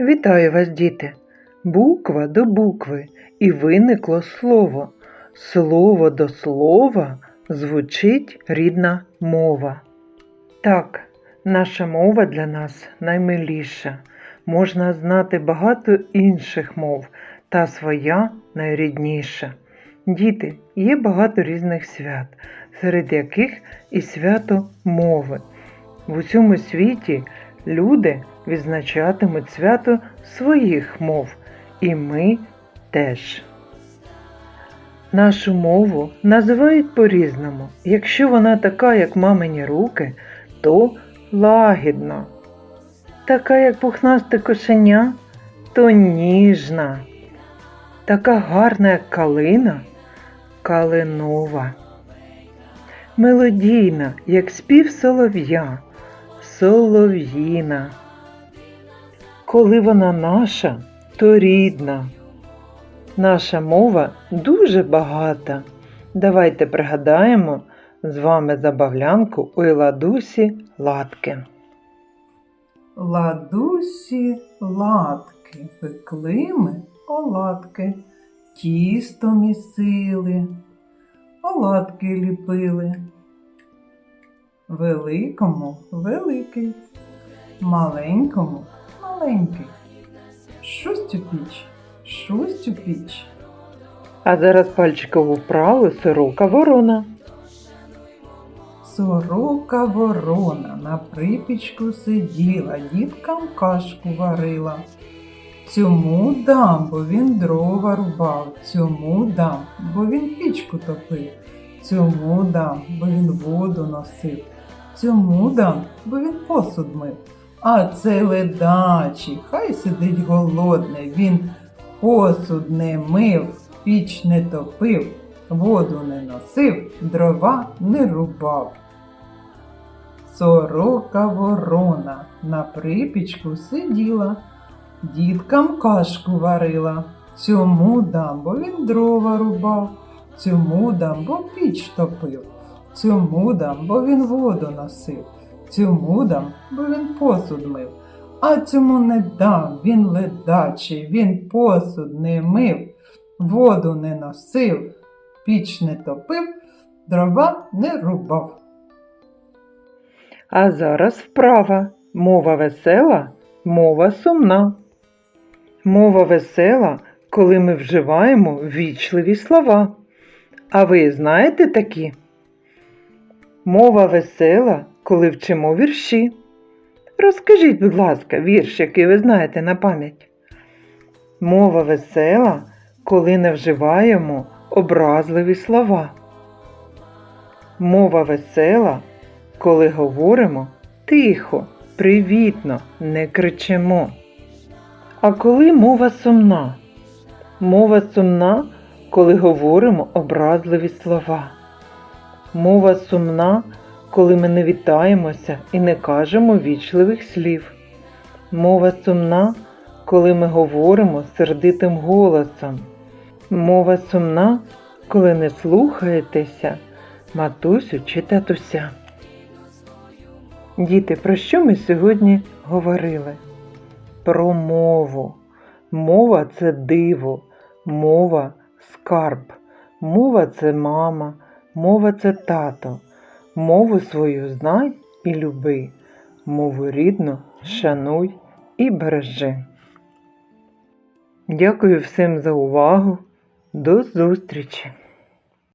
Вітаю вас, діти! Буква до букви і виникло слово. Слово до слова звучить рідна мова. Так, наша мова для нас наймиліша. Можна знати багато інших мов, та своя найрідніша. Діти, є багато різних свят, серед яких і свято мови. В усьому світі люди відзначатимуть свято своїх мов, і ми теж. Нашу мову називають по-різному. Якщо вона така, як мамині руки, то лагідна. Така, як пухнасте кошеня, то ніжна. Така гарна, як калина, калинова. Мелодійна, як спів солов'я, солов'їна. Коли вона наша, то рідна. Наша мова дуже багата. Давайте пригадаємо з вами забавлянку у ладусі латки. Ладусі латки, пекли ми оладки, тісто місили, оладки ліпили. Великому великий, маленькому маленький. Шусть у піч, шусть у піч. А зараз пальчикову вправу сорока ворона. Сорока ворона на припічку сиділа, діткам кашку варила. Цьому дам, бо він дрова рубав, цьому дам, бо він пічку топив, цьому дам, бо він воду носив, цьому дам, бо він посуд мив. А цей ледачий, хай сидить голодний, він посуд не мив, піч не топив, воду не носив, дрова не рубав. Сорока ворона на припічку сиділа, діткам кашку варила. Цьому дам, бо він дрова рубав, цьому дам, бо піч топив, цьому дам, бо він воду носив, цьому дам, бо він посуд мив. А цьому не дам, він ледачий, він посуд не мив, воду не носив, піч не топив, дрова не рубав. А зараз вправа. Мова весела, мова сумна. Мова весела, коли ми вживаємо ввічливі слова. А ви знаєте такі? Мова весела, коли вчимо вірші. Розкажіть, будь ласка, вірш, який ви знаєте на пам'ять. Мова весела, коли не вживаємо образливі слова. Мова весела, коли говоримо тихо, привітно, не кричимо. А коли мова сумна? Мова сумна, коли говоримо образливі слова. Мова сумна, коли ми не вітаємося і не кажемо вічливих слів. Мова сумна, коли ми говоримо сердитим голосом. Мова сумна, коли не слухаєтеся матусю чи татуся. Діти, про що ми сьогодні говорили? Про мову. Мова це диво, мова скарб, мова це мама, мова це тато. Мову свою знай і люби, мову рідну шануй і бережи. Дякую всім за увагу. До зустрічі!